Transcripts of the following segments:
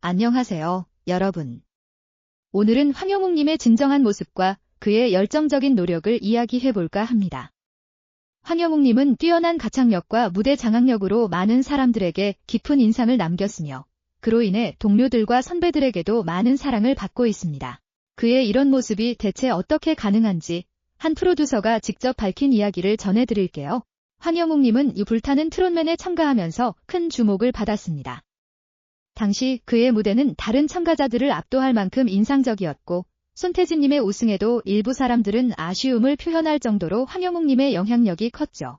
안녕하세요, 여러분. 오늘은 황영욱님의 진정한 모습과 그의 열정적인 노력을 이야기해볼까 합니다. 황영욱님은 뛰어난 가창력과 무대 장악력으로 많은 사람들에게 깊은 인상을 남겼으며, 그로 인해 동료들과 선배들에게도 많은 사랑을 받고 있습니다. 그의 이런 모습이 대체 어떻게 가능한지 한 프로듀서가 직접 밝힌 이야기를 전해드릴게요. 황영욱님은 이 불타는 트롯맨에 참가하면서 큰 주목을 받았습니다. 당시 그의 무대는 다른 참가자들을 압도할 만큼 인상적이었고 손태진님의 우승에도 일부 사람들은 아쉬움을 표현할 정도로 황영욱님의 영향력이 컸죠.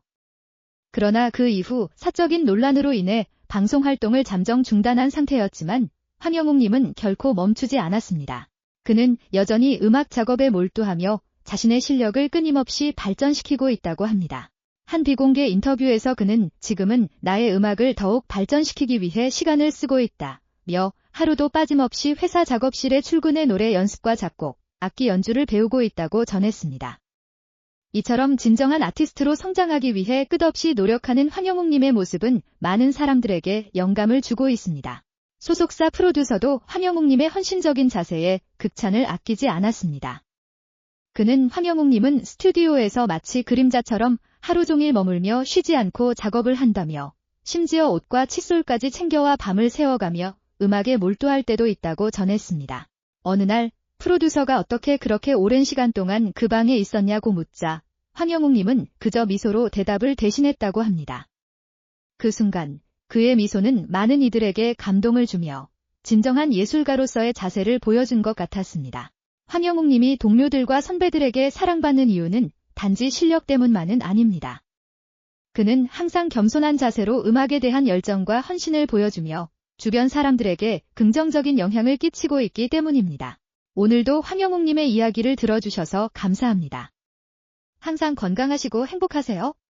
그러나 그 이후 사적인 논란으로 인해 방송 활동을 잠정 중단한 상태였지만 황영욱님은 결코 멈추지 않았습니다. 그는 여전히 음악 작업에 몰두하며 자신의 실력을 끊임없이 발전시키고 있다고 합니다. 한 비공개 인터뷰에서 그는 지금은 나의 음악을 더욱 발전시키기 위해 시간을 쓰고 있다. 며 하루도 빠짐없이 회사 작업실에 출근해 노래 연습과 작곡, 악기 연주를 배우고 있다고 전했습니다. 이처럼 진정한 아티스트로 성장하기 위해 끝없이 노력하는 황영욱님의 모습은 많은 사람들에게 영감을 주고 있습니다. 소속사 프로듀서도 황영욱님의 헌신적인 자세에 극찬을 아끼지 않았습니다. 그는 황영욱님은 스튜디오에서 마치 그림자처럼 하루 종일 머물며 쉬지 않고 작업을 한다며 심지어 옷과 칫솔까지 챙겨와 밤을 새워가며 음악에 몰두할 때도 있다고 전했습니다. 어느 날 프로듀서가 어떻게 그렇게 오랜 시간 동안 그 방에 있었냐고 묻자 황영욱님은 그저 미소로 대답을 대신했다고 합니다. 그 순간 그의 미소는 많은 이들에게 감동을 주며 진정한 예술가로서의 자세를 보여준 것 같았습니다. 황영욱님이 동료들과 선배들에게 사랑받는 이유는 단지 실력 때문만은 아닙니다. 그는 항상 겸손한 자세로 음악에 대한 열정과 헌신을 보여주며 주변 사람들에게 긍정적인 영향을 끼치고 있기 때문입니다. 오늘도 황영욱님의 이야기를 들어주셔서 감사합니다. 항상 건강하시고 행복하세요.